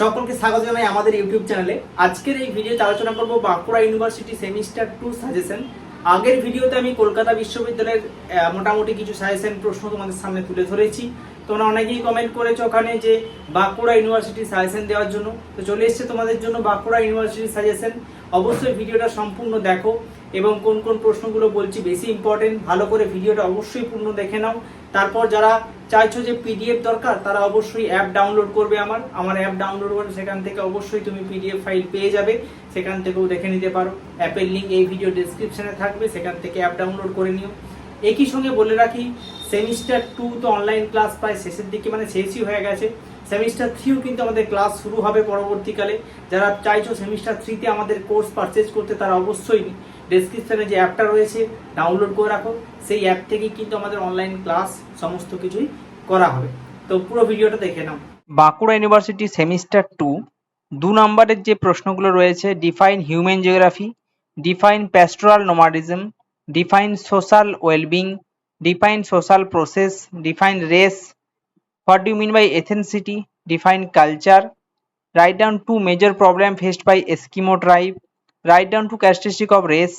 সকলকে স্বাগত জানাই আমাদের ইউটিউব চ্যানেলে। আজকের এই ভিডিওতে আলোচনা করব Bankura university semester two suggestion. আগের ভিডিওতে আমি কলকাতা বিশ্ববিদ্যালয়ের মোটামুটি কিছু সাজেশন প্রশ্ন তোমাদের সামনে তুলে ধরেছি। তোমরা অনেকেই কমেন্ট করেছ ওখানে যে বাঁকুড়া ইউনিভার্সিটি সাজেশন দেওয়ার জন্য। তো চলে এসেছে তোমাদের জন্য বাঁকুড়া ইউনিভার্সিটি সাজেশন অবশ্যই ভিডিওটা সম্পূর্ণ দেখো এবং কোন কোন প্রশ্নগুলো বলছি বেশি ইম্পর্টেন্ট ভালো করে ভিডিওটা অবশ্যই পূর্ণ দেখে নাও। তারপর যারা চাইছো যে পিডিএফ দরকার, তারা অবশ্যই অ্যাপ ডাউনলোড করবে আমার। আমার অ্যাপ ডাউনলোড করে সেখান থেকে অবশ্যই তুমি পিডিএফ ফাইল পেয়ে যাবে। সেখান থেকেও দেখে নিতে পারো। অ্যাপের লিঙ্ক এই ভিডিও ডেসক্রিপশনে থাকবে। সেখান থেকে অ্যাপ ডাউনলোড করে নিও। একই সঙ্গে বলে রাখি সেমিস্টার টু তো অনলাইন ক্লাস প্রায় শেষের দিকে মানে শেষই হয়ে গেছে। সেমিস্টার থ্রিও কিন্তু আমাদের ক্লাস শুরু হবে পরবর্তীকালে। যারা চাইছো সেমিস্টার থ্রিতে আমাদের কোর্স পারচেজ করতে, তারা অবশ্যই ডেসক্রিপশনে যে অ্যাপটা রয়েছে ডাউনলোড করে রাখো। সেই অ্যাপ থেকেই কিন্তু আমাদের অনলাইন ক্লাস সমস্ত কিছুই করা হবে। তো পুরো ভিডিওটা দেখে নাও। বাঁকুড়া ইউনিভার্সিটি সেমিস্টার টু দু নম্বরের যে প্রশ্নগুলো রয়েছে define human geography define pastoral nomadism define social wellbeing define social process define race what do mean by ethnicity define culture write down two major problem faced by Eskimo tribe write down two characteristic of race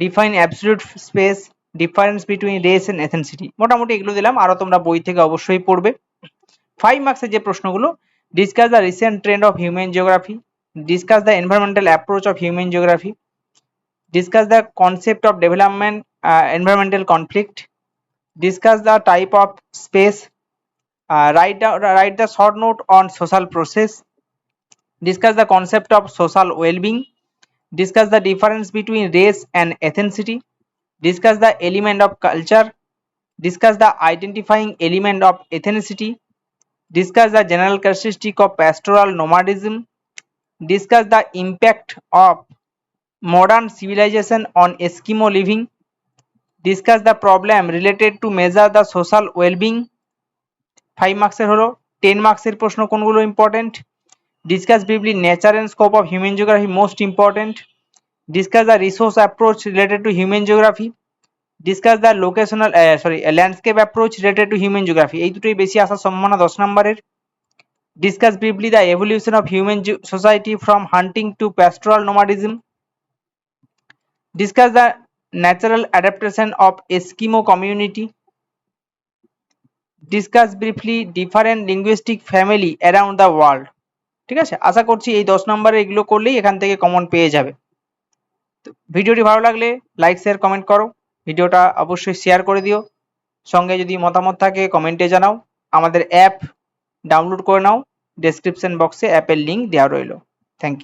define absolute space difference between race and ethnicity মোটামুটি এগুলো দিলাম আরও তোমরা বই থেকে অবশ্যই পড়বে। Five মার্কসের যে প্রশ্নগুলো discuss the recent trend of human geography discuss the environmental approach of human geography discuss the concept of development uh, environmental conflict discuss the type of space uh, write down write the short note on social process discuss the concept of social well-being discuss the difference between race and ethnicity discuss the element of culture discuss the identifying element of ethnicity discuss the general characteristic of pastoral nomadism discuss the impact of modern civilization on Eskimo living, discuss the problem related to measure the social well-being, five মার্কসের হলো ten মার্কসের প্রশ্ন কোনগুলো important discuss briefly nature and scope of human geography most important discuss the resource approach related to human geography discuss the locational sorry landscape approach related to human geography এই দুটোই বেশি আসার সম্ভাবনা দশ নম্বরের। Discuss briefly the evolution of human society from hunting to pastoral nomadism discuss the natural adaptation of Eskimo community, discuss briefly different linguistic family around the world. ঠিক আছে? আশা করছি এই দশ নম্বরে এগুলো করলেই এখান থেকে কমন পেয়ে যাবে। ভিডিওটি ভালো লাগলে লাইক শেয়ার কমেন্ট করো। ভিডিওটা অবশ্যই শেয়ার করে দিও। সঙ্গে যদি মতামত থাকে কমেন্টে জানাও। আমাদের অ্যাপ ডাউনলোড করে নাও। ডেসক্রিপশন বক্সে অ্যাপের লিঙ্ক দেওয়া রইল। Thank you